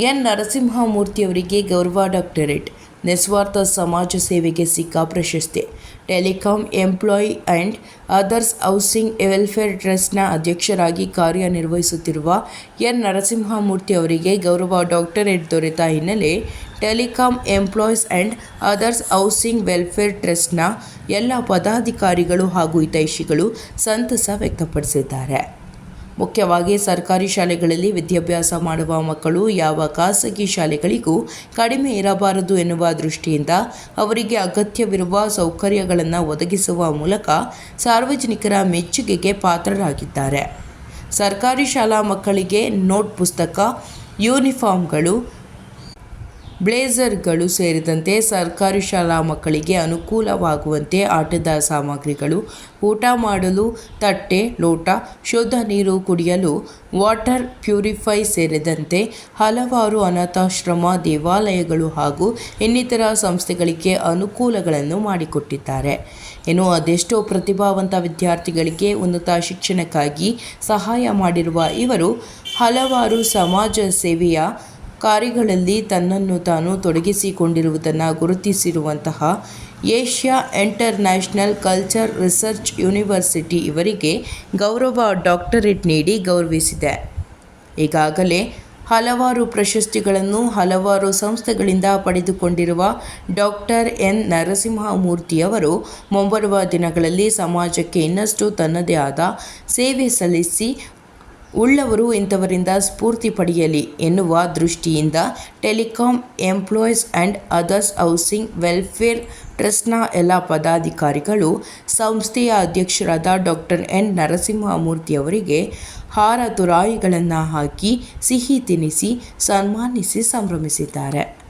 N. ನರಸಿಂಹಮೂರ್ತಿಯವರಿಗೆ ಗೌರವ doctorate. ನಿಸ್ವಾರ್ಥ ಸಮಾಜ ಸೇವೆಗೆ ಸಿಕ್ಕ ಪ್ರಶಸ್ತಿ. Telecom employee and others housing welfare ಟ್ರಸ್ಟ್ನ ಅಧ್ಯಕ್ಷರಾಗಿ ಕಾರ್ಯನಿರ್ವಹಿಸುತ್ತಿರುವ ಎನ್. ನರಸಿಂಹಮೂರ್ತಿ ಅವರಿಗೆ ಗೌರವ ಡಾಕ್ಟರೇಟ್ ದೊರೆತ ಹಿನ್ನೆಲೆ telecom employees and others housing welfare ಟ್ರಸ್ಟ್ನ ಎಲ್ಲ ಪದಾಧಿಕಾರಿಗಳು ಹಾಗೂ ಹಿತೈಷಿಗಳು ಸಂತಸ ವ್ಯಕ್ತಪಡಿಸಿದ್ದಾರೆ. ಮುಖ್ಯವಾಗಿ ಸರ್ಕಾರಿ ಶಾಲೆಗಳಲ್ಲಿ ವಿದ್ಯಾಭ್ಯಾಸ ಮಾಡುವ ಮಕ್ಕಳು ಯಾವ ಖಾಸಗಿ ಶಾಲೆಗಳಿಗೂ ಕಡಿಮೆ ಇರಬಾರದು ಎನ್ನುವ ದೃಷ್ಟಿಯಿಂದ ಅವರಿಗೆ ಅಗತ್ಯವಿರುವ ಸೌಕರ್ಯಗಳನ್ನು ಒದಗಿಸುವ ಮೂಲಕ ಸಾರ್ವಜನಿಕರ ಮೆಚ್ಚುಗೆಗೆ ಪಾತ್ರರಾಗಿದ್ದಾರೆ. ಸರ್ಕಾರಿ ಶಾಲಾ ಮಕ್ಕಳಿಗೆ ನೋಟ್ ಪುಸ್ತಕ, ಯೂನಿಫಾರ್ಮ್ಗಳು ಬ್ಲೇಸರ್ಗಳು ಸೇರಿದಂತೆ ಸರ್ಕಾರಿ ಶಾಲಾ ಮಕ್ಕಳಿಗೆ ಅನುಕೂಲವಾಗುವಂತೆ ಆಟದ ಸಾಮಗ್ರಿಗಳು, ಊಟ ಮಾಡಲು ತಟ್ಟೆ, ಲೋಟ, ಶುದ್ಧ ನೀರು ಕುಡಿಯಲು ವಾಟರ್ ಪ್ಯೂರಿಫೈ ಸೇರಿದಂತೆ ಹಲವಾರು ಅನಾಥಾಶ್ರಮ, ದೇವಾಲಯಗಳು ಹಾಗೂ ಇನ್ನಿತರ ಸಂಸ್ಥೆಗಳಿಗೆ ಅನುಕೂಲಗಳನ್ನು ಮಾಡಿಕೊಟ್ಟಿದ್ದಾರೆ. ಇನ್ನು ಅದೆಷ್ಟೋ ಪ್ರತಿಭಾವಂತ ವಿದ್ಯಾರ್ಥಿಗಳಿಗೆ ಉನ್ನತ ಶಿಕ್ಷಣಕ್ಕಾಗಿ ಸಹಾಯ ಮಾಡಿರುವ ಇವರು ಹಲವಾರು ಸಮಾಜ ಸೇವೆಯ ಕಾರ್ಯಗಳಲ್ಲಿ ತನ್ನನ್ನು ತಾನು ತೊಡಗಿಸಿಕೊಂಡಿರುವುದನ್ನು ಗುರುತಿಸಿರುವಂತಹ Asia international culture research university ಇವರಿಗೆ ಗೌರವ ಡಾಕ್ಟರೇಟ್ ನೀಡಿ ಗೌರವಿಸಿದೆ. ಈಗಾಗಲೇ ಹಲವಾರು ಪ್ರಶಸ್ತಿಗಳನ್ನು ಹಲವಾರು ಸಂಸ್ಥೆಗಳಿಂದ ಪಡೆದುಕೊಂಡಿರುವ ಡಾಕ್ಟರ್ ಎನ್. ನರಸಿಂಹಮೂರ್ತಿಯವರು ಮುಂಬರುವ ದಿನಗಳಲ್ಲಿ ಸಮಾಜಕ್ಕೆ ಇನ್ನಷ್ಟು ತನ್ನದೇ ಆದ ಸೇವೆ ಸಲ್ಲಿಸಿ ಉಳ್ಳವರು ಇಂಥವರಿಂದ ಸ್ಫೂರ್ತಿ ಪಡೆಯಲಿ ಎನ್ನುವ ದೃಷ್ಟಿಯಿಂದ telecom employees and others housing welfare ಟ್ರಸ್ಟ್ನ ಎಲ್ಲ ಪದಾಧಿಕಾರಿಗಳು ಸಂಸ್ಥೆಯ ಅಧ್ಯಕ್ಷರಾದ ಡಾಕ್ಟರ್ ಎನ್ ನರಸಿಂಹಮೂರ್ತಿ ಅವರಿಗೆ ಹಾರ ತುರಾಯಿಗಳನ್ನು ಹಾಕಿ ಸಿಹಿ ತಿನ್ನಿಸಿ ಸನ್ಮಾನಿಸಿ ಸಂಭ್ರಮಿಸಿದ್ದಾರೆ.